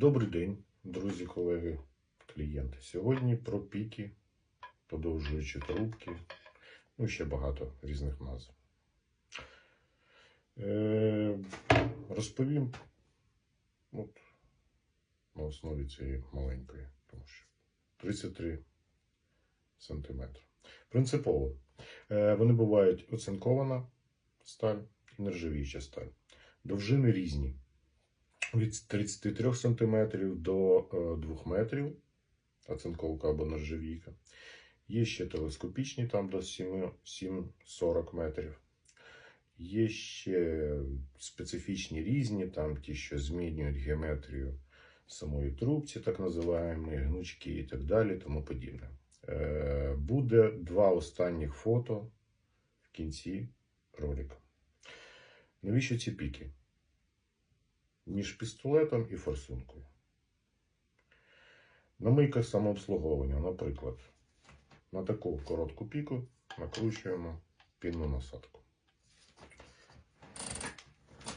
Добрий день, друзі, колеги, клієнти. Сьогодні про піки, подовжуючі трубки, ну ще багато різних назв. Е, розповім от, на основі цієї маленької, тому що 33 сантиметри. Принципово. Е, вони бувають оцинкована сталь і нержавіюча сталь. Довжини різні від 33 см до 2 метрів, оцинковка або нержавійка. Є ще телескопічні, там до 7-40 метрів. Є ще специфічні різні, там ті, що змінюють геометрію самої трубці, так називаємо, гнучки і так далі, тому подібне. Е, Буде два останніх фото в кінці ролика. Навіщо ці піки? Між пістолетом і форсункою. На мийках самообслуговування, наприклад, на таку коротку піку накручуємо пінну насадку.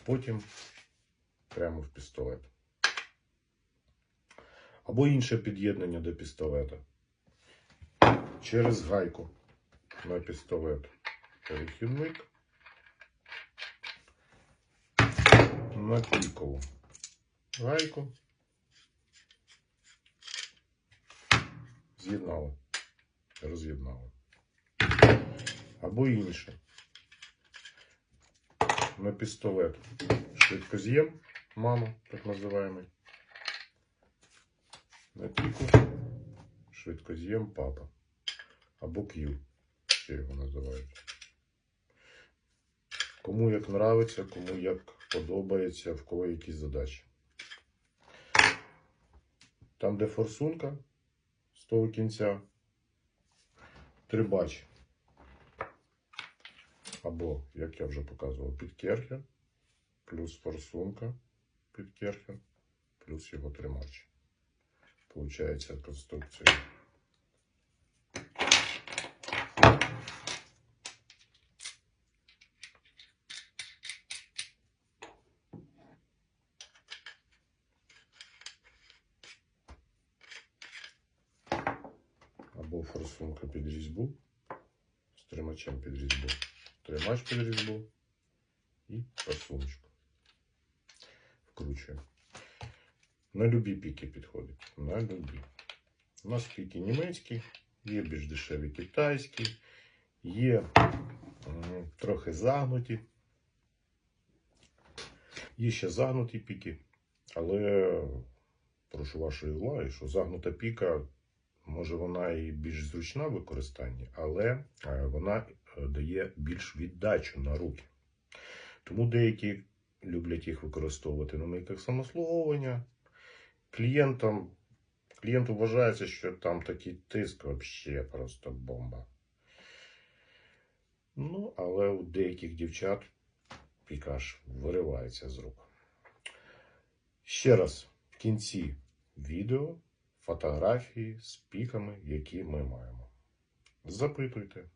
Потім прямо в пістолет. Або інше під'єднання до пістолета. Через гайку на пістолет перехідник. На пікову гайку. З'єднали, роз'єднали. Або інше. На пістолет швидкоз'єм, мама, так називаємо. На піку швидкоз'єм папа. Або Q, ще його називають. Кому як нравиться, кому як подобається, в кого які задачі. Там, де форсунка з того кінця, трибач. Або, як я вже показував, підкерхер, плюс форсунка підкерхер, плюс його тримач. Получається конструкція. Форсунка під різьбу з тримачем під різьбу, тримач під різьбу і форсуночку. Вкручуємо. На любі піки підходить. На любі. У нас піки німецькі, є більш дешеві китайські, є трохи загнуті. Є ще загнуті піки, але прошу вашої уваги, що загнута піка може вона і більш зручна в використанні, але е, вона е, дає більш віддачу на руки. Тому деякі люблять їх використовувати на мийках самослуговування. Клієнтам, клієнту вважається, що там такий тиск взагалі просто бомба. Ну, але у деяких дівчат пікаш виривається з рук. Ще раз в кінці відео фотографії з піками, які ми маємо. Запитуйте,